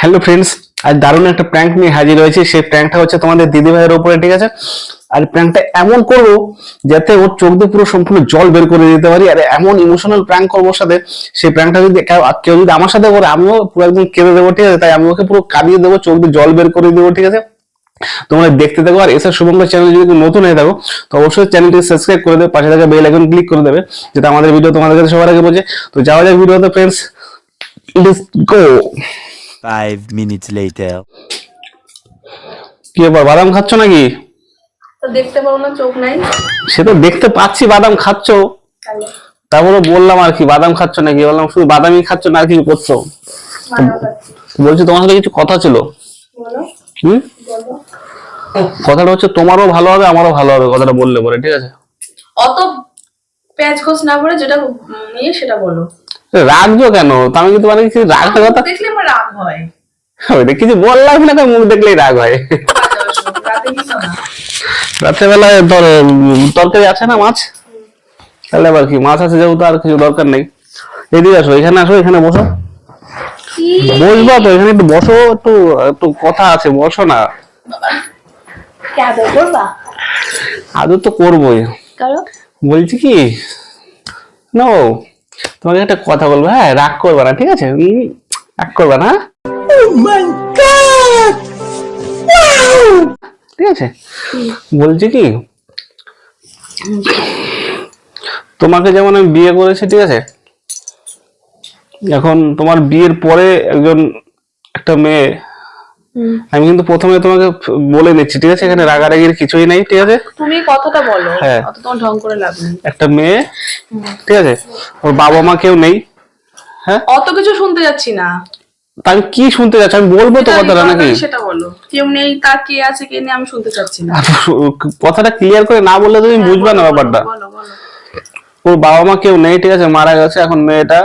Hello friends আজ দারুণ একটা প্র্যাঙ্ক নিয়ে হাজির হয়েছি। সেই প্র্যাঙ্কটা হচ্ছে তোমাদের দিদি ভাইয়ের উপরে, ঠিক আছে? আর প্র্যাঙ্কটা এমন করব যাতে ওর চোখ দিয়ে পুরো সম্পূর্ণ জল বের করে দিতে পারি। আর এমন ইমোশনাল প্র্যাঙ্ক করব সাথে, সেই প্র্যাঙ্কটা যদি কেউ যদি আমার সাথে করে, আমিও পুরো একদম কেঁদে দেবো, ঠিক আছে? তাই আমি ওকে পুরো কাঁদিয়ে দেবো, চোখ দিয়ে জল বের করে দেবো, ঠিক আছে? তোমরা দেখতে থাকো। আর এসব শুভঙ্কর চ্যানেল যদি নতুন হয়ে থাকো, তো অবশ্যই চ্যানেলটি সাবস্ক্রাইব করে দেবে, পাশে থাকা বেল আইকন ক্লিক করে দেবে, যাতে আমাদের ভিডিও তোমাদের কাছে সবার আগে পৌঁছে। তো যাওয়া যাক ভিডিওতে friends let's go Five minutes later. কি ব্যাপার বাদাম খাচ্ছ নাকি? দেখতে পারো না চোখ নাই। সে তো দেখতে পাচ্ছি বাদাম খাচ্ছ। তারপরে বললাম আর কি বাদাম খাচ্ছ নাকি? বললাম শুধু বাদামই খাচ্ছ না আর কিছু করছ? বলছি তোমার সাথে কিছু কথা ছিল। হুম? কথাটা হচ্ছে তোমারও ভালো হবে আমারও ভালো হবে। কথাটা বললে পরে ঠিক আছে? অত পেঁয়াজ খোঁজ না করে যেটা নিয়ে সেটা বলো। রাখছো কেন? আমি কিন্তু মানে কিছু রাগটা কথা? দেখলে আমার রাগ হয়। ওইটা কিছু বললাম না মুখ দেখলেই রাগ হয়। কি রাত্রেবেলায় ধর তরকারি আছে না মাছ? তাহলে আবার কি মাছ আছে যেহেতু আর কিছু দরকার নেই। এদিকে আসো এখানে আসো এখানে বসো। কি? বসবো তো এখানে একটু বসো একটু একটু কথা আছে বসো না। ক্যাবে করবা? আদৌ তো করবোই। কারও বলছি কি? নো তোমাকে একটা কথা বলব হ্যাঁ? রাগ করবে না ঠিক আছে? রাগ করবে না? ঠিক আছে? বলছি কি? তোমাকে যেমন আমি বিয়ে করেছি ঠিক আছে? এখন তোমার বিয়ের পরে একজন একটা মেয়ে আমি কিন্তু প্রথমে তোমাকে বলে নিচ্ছি ঠিক আছে? এখানে রাগারাগির কিছুই নাই ঠিক আছে? তুমি কথাটা বলো হ্যাঁ। অত তোমার ঢং করে লাভ নেই। একটা মেয়ে ঠিক আছে? ওর বাবা মা কেউ নেই হ্যাঁ? অত কিছু শুনতে যাচ্ছি না। তা আমি কি শুনতে যাচ্ছি? আমি বলব তো কথাটা নাকি? সেটা বলো। কেউ নেই তার কে আছে কে নেই আমি শুনতে চাচ্ছি না। কথাটা ক্লিয়ার করে না বললে তুমি বুঝবে না ব্যাপারটা। বলো বলো। ওর বাবা মা কেউ নেই ঠিক আছে? মারা গেছে এখন মেয়েটা।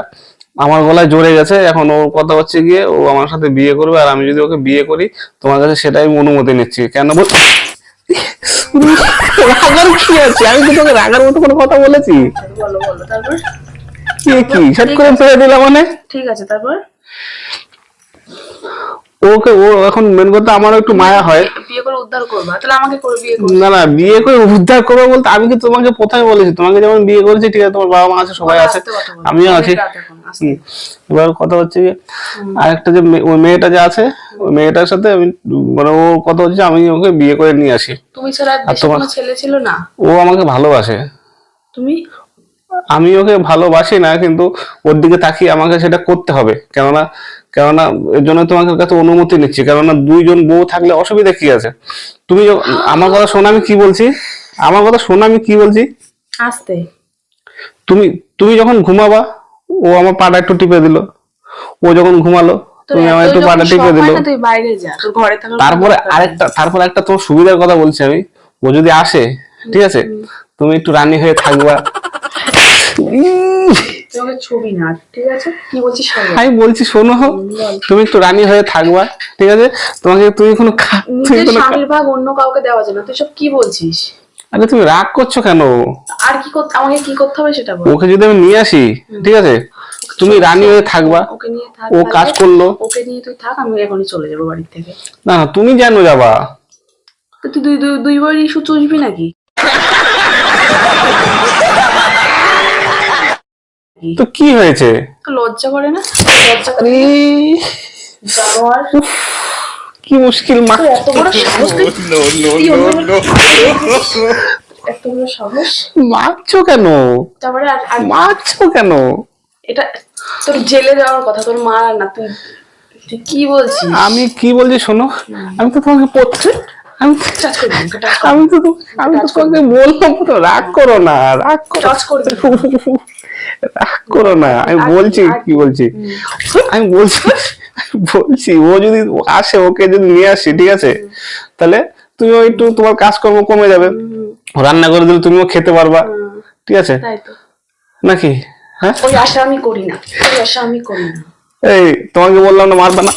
আমার গলায় জোরে গেছে এখন ওর কথা হচ্ছে গিয়ে ও আমার সাথে বিয়ে করবে আর আমি যদি ওকে বিয়ে করি তোমার কাছে সেটাই আমি অনুমতি নিচ্ছি। কেন রাগার কি আছে? আমি তো তোকে রাগার মতো কোনো কথা বলেছি। বলো বলো কি? কি সেট করে ফেলে দিলাম মানে? ঠিক আছে তারপর? ওকে ও এখন মেন কথা আমার একটু মায়া হয়। বিয়ে করে উদ্ধার করবা তাহলে আমাকে করে বিয়ে করো। না না বিয়ে করে উদ্ধার করব বলতে আমি কি তোমাকে প্রথমে বলেছি? তোমাকে যেমন বিয়ে করেছি ঠিক আছে তোমার বাবা মা আছে সবাই আছে। আমিও আছি। এবার কথা হচ্ছে যে আরেকটা যে ওই মেয়েটা যে আছে ওই মেয়েটার সাথে আমি মানে ও কথা হচ্ছে আমি ওকে বিয়ে করে নিয়ে আসি। তুমি ছাড়া আর তোমার- ছেলে ছিল না? ও আমাকে ভালোবাসে। তুমি? আমি ওকে ভালোবাসি না কিন্তু ওর দিকে তাকিয়ে আমাকে সেটা করতে হবে। কেননা কেননা এর জন্য তোমাদের কাছে অনুমতি নিচ্ছি কেননা দুইজন বউ থাকলে অসুবিধা কি আছে? তুমি আমার কথা শোনো আমি কি বলছি? আমার কথা শোনো আমি কি বলছি? আসতে। তুমি তুমি যখন ঘুমাবা ও আমার পাটা একটু টিপে দিল। ও যখন ঘুমালো তুমি আমার একটু পাটা টিপে দিল। তুই বাইরে যা তোর ঘরে থাকার তারপরে আরেকটা তারপরে একটা তোমার সুবিধার কথা বলছি আমি। ও যদি আসে ঠিক আছে? তুমি একটু রানী হয়ে থাকবা। উম, ছবি না ঠিক আছে? কি বলছিস আমি বলছি শোনো তুমি রানী হয়ে থাকবা ঠিক আছে? তোমাকে তুমি কোনো তুমি কোনো স্বামীর ভাগ অন্য কাউকে দেওয়া তুই সব কি বলছিস? আরে তুমি রাগ করছ কেন? আর কি করতে আমাকে কি করতে হবে সেটা বল। ওকে যদি আমি নিয়ে আসি ঠিক আছে? তুমি রানী হয়ে থাকবা। ওকে নিয়ে থাক ও কাজ করল। ওকে নিয়ে তুই থাক আমি এখনই চলে যাব বাড়ির থেকে। না না তুমি জানো যাবা। তুই দুই দুই দুইবার ইস্যু চুষবি নাকি? তো কি হয়েছে? লজ্জা করে না? লজ্জা করে কি মুশকিল মা এত বড় সাহস এত বড় সাহস? মারছো কেন? তারপরে মারছো কেন? এটা তোর জেলে যাওয়ার কথা তোর মা না তুই কি বলছিস? আমি কি বলছি শোনো আমি তো তোমাকে পড়তে আমি তো আমি তো তোমাকে বললাম তো রাগ করো না রাগ করো। রাগ করো না। আমি বলছি কি বলছি? আমি বলছি বলছি ও যদি আসে ওকে যদি নিয়ে আসি ঠিক আছে? তাহলে তুমিও একটু তোমার কাজকর্ম কমে যাবে। রান্না করে দিলে তুমিও খেতে পারবা। ঠিক আছে? নাকি? হ্যাঁ? ওই আশা আমি করি না। ওই আশা আমি করি না। এই তোমাকে বললাম না মারবা না।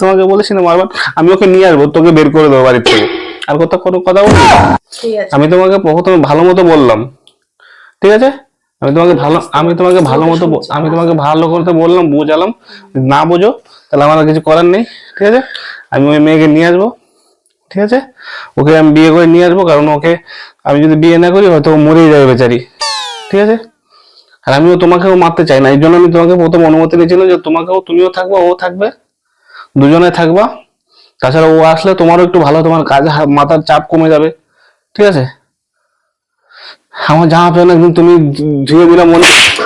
তোমাকে বলেছি না মারবা। আমি ওকে নিয়ে আসব তোকে বের করে দেবো বাড়ির থেকে। আর কোথাও কোনো কথা বলব? আমি তোমাকে প্রথমে ভালো মতো বললাম। ঠিক আছে? আমি তোমাকে ভালো আমি তোমাকে ভালো মতো আমি তোমাকে ভালো করতে বললাম বোঝালাম। না বোঝো তাহলে আমার আর কিছু করার নেই ঠিক আছে? আমি ওই মেয়েকে নিয়ে আসব ঠিক আছে? ওকে আমি বিয়ে করে নিয়ে আসব কারণ ওকে আমি যদি বিয়ে না করি হয়তো মরেই যাবে বেচারি ঠিক আছে? আর আমিও তোমাকেও মারতে চাই না এই জন্য আমি তোমাকে প্রথম অনুমতি দিয়েছিলাম যে তোমাকেও তুমিও থাকবা ও থাকবে দুজনে থাকবা। তাছাড়া ও আসলে তোমারও একটু ভালো তোমার কাজে মাথার চাপ কমে যাবে ঠিক আছে? আমার জামা প্যান্ট একদম তুমি ধুয়ে দিলাম মনে এত আমাকে?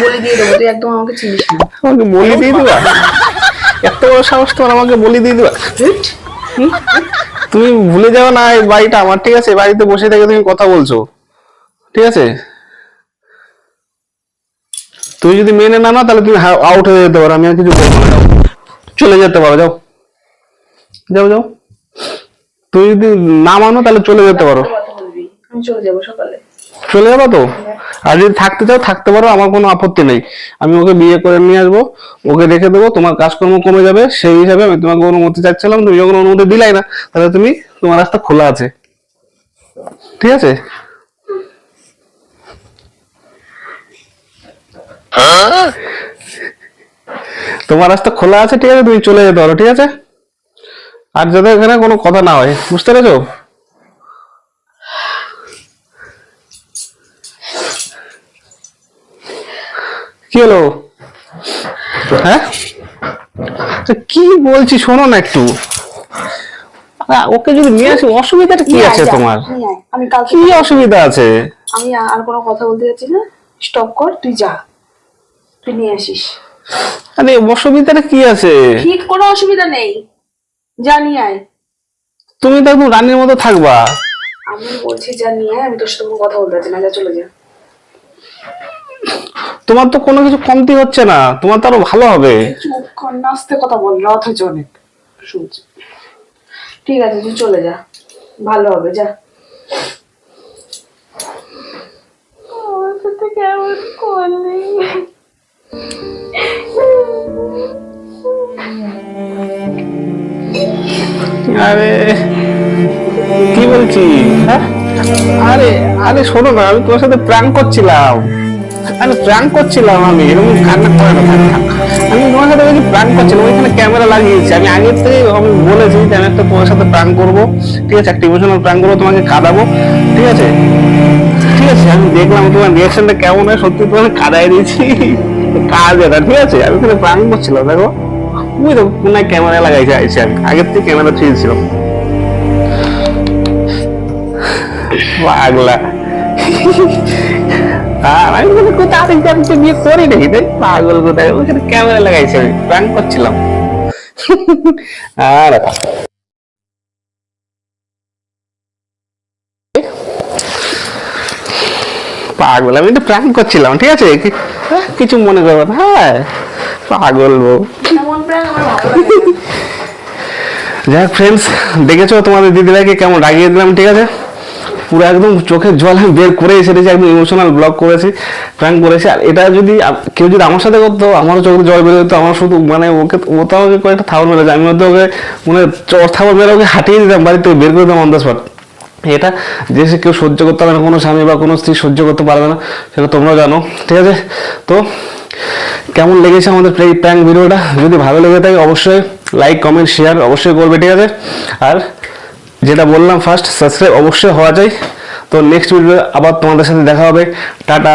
বলে দিয়ে দেবো তুই একদম আমাকে চিনিস না আমাকে বলি দিয়ে দিবা এত বড় সাহস তোমার আমাকে বলি দিয়ে দিবা। তুমি ভুলে যাও না এই বাড়িটা আমার ঠিক আছে? বাড়িতে বসে থেকে তুমি কথা বলছো ঠিক আছে? তুমি যদি মেনে না নাও তাহলে তুমি আউট হয়ে যেতে পারো আমি আর কিছু বলব না। চলে যেতে পারো যাও। যাও যাও। তুমি যদি না মানো তাহলে চলে যেতে পারো। আমি চলে যাব সকালে। চলে যাব তো? আর যদি থাকতে চাও, থাকতে পারো, আমার কোনো আপত্তি নেই। আমি ওকে বিয়ে করে নিয়ে আসব, ওকে রেখে দেবো, তোমার কাজকর্ম কমে যাবে, সেই হিসাবে আমি তোমাকে অনুমতি চাচ্ছিলাম, তুমি যখন অনুমতি দিলাই না, তাহলে তুমি তোমার রাস্তা খোলা আছে। ঠিক আছে? তোমার রাস্তা খোলা আছে, ঠিক আছে, তুমি চলে যেতে পারো, ঠিক আছে? আর যাতে এখানে কোনো কথা না হয়, বুঝতে পেরেছ? কি হলো? হ্যাঁ? কি বলছি শোনো না একটু। ওকে যদি নিয়ে আসি অসুবিধাটা কি আছে তোমার? আমি কালকে কি অসুবিধা আছে? আমি আর কোনো কথা বলতে যাচ্ছি না। স্টপ কর তুই যা। তুই নিয়ে আসিস। আরে অসুবিধাটা কি আছে? ঠিক কোনো অসুবিধা নেই। যা নিয়ে আয়। তুমি তো একদম রানীর মতো থাকবা। আমি বলছি যা নিয়ে আয় আমি তোর সাথে কোনো কথা বলতে যাচ্ছি না। যা চলে যা। তোমার তো কোনো কিছু কমতি হচ্ছে না তোমার তো আরও ভালো হবে। চুপ কর কথা বল না অথচ অনেক। শুনছি। ঠিক আছে তুই চলে যা। ভালো হবে যা। কেমন করলি? আরে কি বলছি? হ্যাঁ? আরে আরে শোনো না আমি তোমার সাথে প্র্যাঙ্ক করছিলাম। আরে প্র্যাঙ্ক করছিলাম আমি, এরকম কান্না করে না। আমি তোমার সাথে বলছি প্র্যাঙ্ক করছিলাম, ওইখানে ক্যামেরা লাগিয়েছি। আমি আগের থেকে আমি বলেছি যে আমি একটা তোমার সাথে প্র্যাঙ্ক করব। ঠিক আছে, একটা ইমোশনাল প্র্যাঙ্ক করব, তোমাকে কাঁদাবো ঠিক আছে? ঠিক আছে, আমি দেখলাম তোমার রিয়াকশনটা কেমন হয়, সত্যি তোমাকে কাদাই দিয়েছি। কাজ এটা, ঠিক আছে? আমি ওখানে প্র্যাঙ্ক করছিলাম, দেখো। ওই তো কোনায় ক্যামেরা লাগাইছে আইসি আমি, আগের থেকে ক্যামেরা থুয়েছিলাম পাগলা। আর আমি বলি কোথায় আরেকজন তো বিয়ে করি নাকি তাই পাগল কোথায়? ওখানে ক্যামেরা লাগাইছে আমি প্র্যাঙ্ক করছিলাম। আর পাগল আমি তো প্র্যাঙ্ক করছিলাম ঠিক আছে? কিছু মনে করব না হ্যাঁ? পাগল বউ। প্রাণ। যাই হোক ফ্রেন্ডস দেখেছ তোমাদের দিদিভাইকে কেমন রাগিয়ে দিলাম ঠিক আছে? পুরো একদম চোখের জল আমি বের করে সেরেছি একদম ইমোশনাল ব্লগ করেছি। প্র্যাঙ্ক করেছি আর এটা যদি কেউ যদি আমার সাথে করতো, আমারও চোখের জল বের হতো, আমার শুধু মানে ওকে, ও তো আমাকে কয়েকটা থাবর মেরেছে, আমি হয়তো ওকে মানে থাবর মেরে ওকে হাঁটিয়ে দিতাম, বাড়িতে বের করে দিতাম অন দ্য স্পট এটা যে সে কেউ সহ্য করতে পারে না, কোনো স্বামী বা কোনো স্ত্রী সহ্য করতে পারবে না, সেটা তোমরাও জানো, ঠিক আছে? তো কেমন লেগেছে আমাদের প্লে প্র্যাঙ্ক ভিডিওটা যদি ভালো লেগে থাকে, অবশ্যই লাইক কমেন্ট শেয়ার অবশ্যই করবে, ঠিক আছে? আর যেটা বললাম ফার্স্ট সাবস্ক্রাইব অবশ্যই হওয়া যায়। তো নেক্সট ভিডিও আবার তোমাদের সাথে দেখা হবে। টাটা